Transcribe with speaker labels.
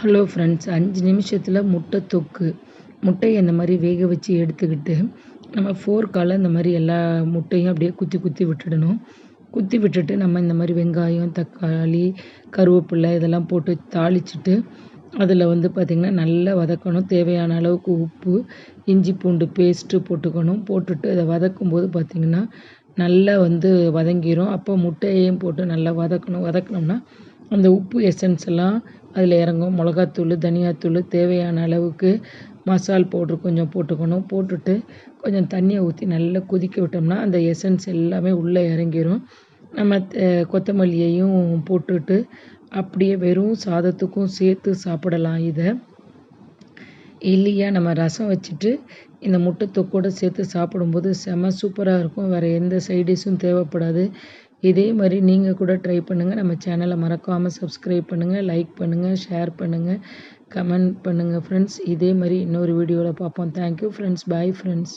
Speaker 1: Hello friends அஞ்சு நிமிஷத்தில் முட்டை தொக்கு. முட்டையை இந்த மாதிரி வேக வச்சு எடுத்துக்கிட்டு நம்ம ஃபோர்க்கால் இந்த மாதிரி எல்லா முட்டையும் அப்படியே குத்தி குத்தி விட்டுடணும். குத்தி விட்டுட்டு நம்ம இந்த மாதிரி வெங்காயம் தக்காளி கருவேப்பிலை இதெல்லாம் போட்டு தாளிச்சிட்டு அதில் வந்து பார்த்திங்கன்னா நல்லா வதக்கணும். தேவையான அளவுக்கு உப்பு இஞ்சி பூண்டு பேஸ்ட்டு போட்டுக்கணும். போட்டுட்டு அதை வதக்கும் போது பார்த்திங்கன்னா நல்லா வந்து வதங்கிரும். அப்போ முட்டையையும் போட்டு நல்லா வதக்கணும். வதக்கினோம்னா அந்த உப்பு எசன்ஸ் எல்லாம் அதில் இறங்கும். மிளகாத்தூள் தனியாத்தூள் தேவையான அளவுக்கு மசால் பவுட்ரு கொஞ்சம் போட்டுக்கணும். போட்டுட்டு கொஞ்சம் தண்ணியை ஊற்றி நல்லா கொதிக்க விட்டோம்னா அந்த எசன்ஸ் எல்லாமே உள்ளே இறங்கிரும். நம்ம கொத்தமல்லியையும் போட்டுட்டு அப்படியே வெறும் சாதத்துக்கும் சேர்த்து சாப்பிடலாம் இதை. இல்லையா நம்ம ரசம் வச்சுட்டு இந்த முட்டை தொக்கோடு சேர்த்து சாப்பிடும்போது செம சூப்பராக இருக்கும். வேறு எந்த சைடிஷும் தேவைப்படாது. இதே மாதிரி நீங்கள் கூட ட்ரை பண்ணுங்கள் நம்ம சேனலை மறக்காமல் சப்ஸ்கிரைப் பண்ணுங்கள் லைக் பண்ணுங்கள் ஷேர் பண்ணுங்கள் கமெண்ட் பண்ணுங்கள் ஃப்ரெண்ட்ஸ் இதே மாதிரி இன்னொரு வீடியோவில் பார்ப்போம். Thank you friends bye friends